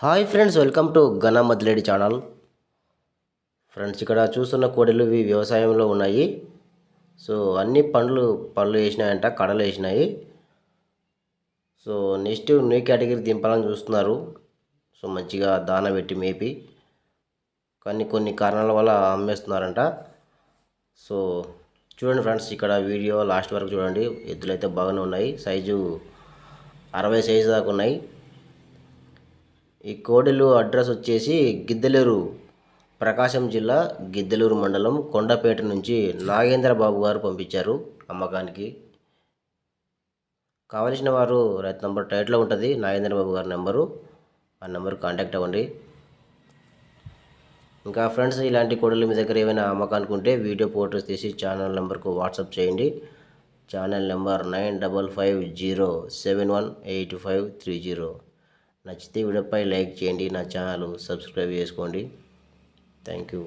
Hi friends welcome to ఘన మద్లేడి channel. Friends ఇక్కడ చూస్తున్న కోడలు ఇవి వ్యవసాయంలో ఉన్నాయి. సో అన్ని పండ్లు పళ్ళు వేసినాయంట కడలు వేసినాయి. సో నెక్స్ట్ న్యూ కేటగిరీ దింపాలని చూస్తున్నారు. సో మంచిగా దాన పెట్టి మేపి కానీ కొన్ని కారణాల వల్ల అమ్మేస్తున్నారంట. సో చూడండి ఫ్రెండ్స్ ఇక్కడ వీడియో లాస్ట్ వరకు చూడండి. ఎద్దులైతే బాగానే ఉన్నాయి. సైజు అరవై సైజు దాకా ఉన్నాయి. ఈ కోడెలు అడ్రస్ వచ్చేసి గిద్దలూరు ప్రకాశం జిల్లా గిద్దలూరు మండలం కొండపేట నుంచి నాగేంద్ర బాబు గారు పంపించారు అమ్మకానికి. కావలసిన వారు రైతు నంబర్ టైట్లో ఉంటుంది నాగేంద్ర బాబు గారి నెంబరు ఆ నెంబర్ కాంటాక్ట్ అవ్వండి. ఇంకా ఫ్రెండ్స్ ఇలాంటి కోడలు మీ దగ్గర ఏమైనా అమ్మకానికి ఉంటే వీడియో ఫోటోస్ తీసి ఛానల్ నెంబర్కు వాట్సాప్ చేయండి. Channel number nine double five zero seven one eight five three zero. నచ్చితే వీడియోపై లైక్ చేయండి నా ఛానల్ సబ్స్క్రైబ్ చేసుకోండి. Thank you.